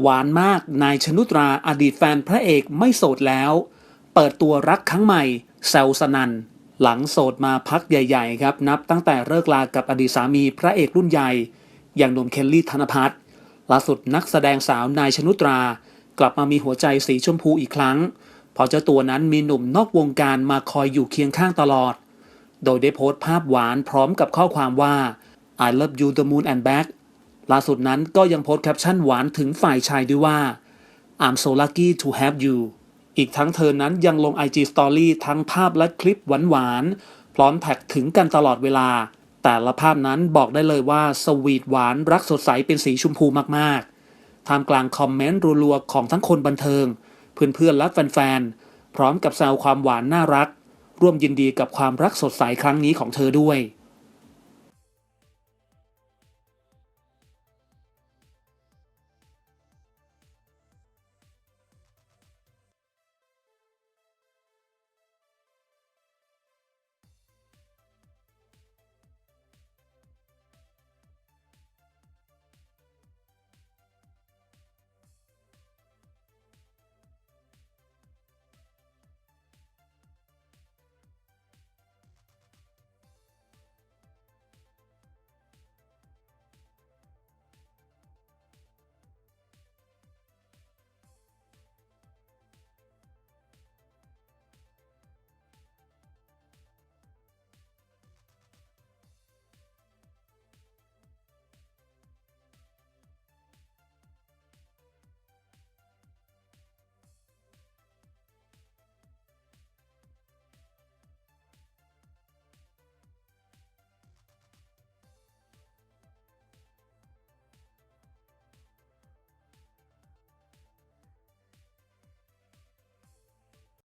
หวานมากนายชนุตราอดีตแฟนพระเอกไม่โสดแล้ว เปิดตัวรักครั้งใหม่แซวสนันหลังโสดมาพักใหญ่ ๆ ครับ นับตั้งแต่เลิกลากับอดีตสามีพระเอกรุ่นใหญ่ อย่างหนุ่มเคลลี่ธนพัฒน์ล่าสุดนักแสดงสาวนายชนุตรา กลับมามีหัวใจสีชมพูอีกครั้ง พอเจ้าตัวนั้นมีหนุ่มนอกวงการมาคอยอยู่เคียงข้างตลอด โดยได้โพสต์ภาพหวานพร้อมกับข้อความว่า I love you the moon and back ล่าสุดนั้นก็ยังโพสต์แคปชั่นหวานถึงฝ่ายชายด้วยว่า I'm so lucky to have you อีกทั้งเธอนั้นยังลง IG Story ทั้งภาพและคลิปหวานๆ พร้อมแท็กถึงกันตลอดเวลา แต่ละภาพนั้นบอกได้เลยว่าสวีทหวานรักสดใสเป็นสีชมพูมากๆ ท่ามกลางคอมเมนต์รัวๆ ของทั้งคนบันเทิง เพื่อนๆ และแฟนๆ พร้อมกับแซวความหวานน่ารัก ร่วมยินดีกับความรักสดใสครั้งนี้ของเธอด้วย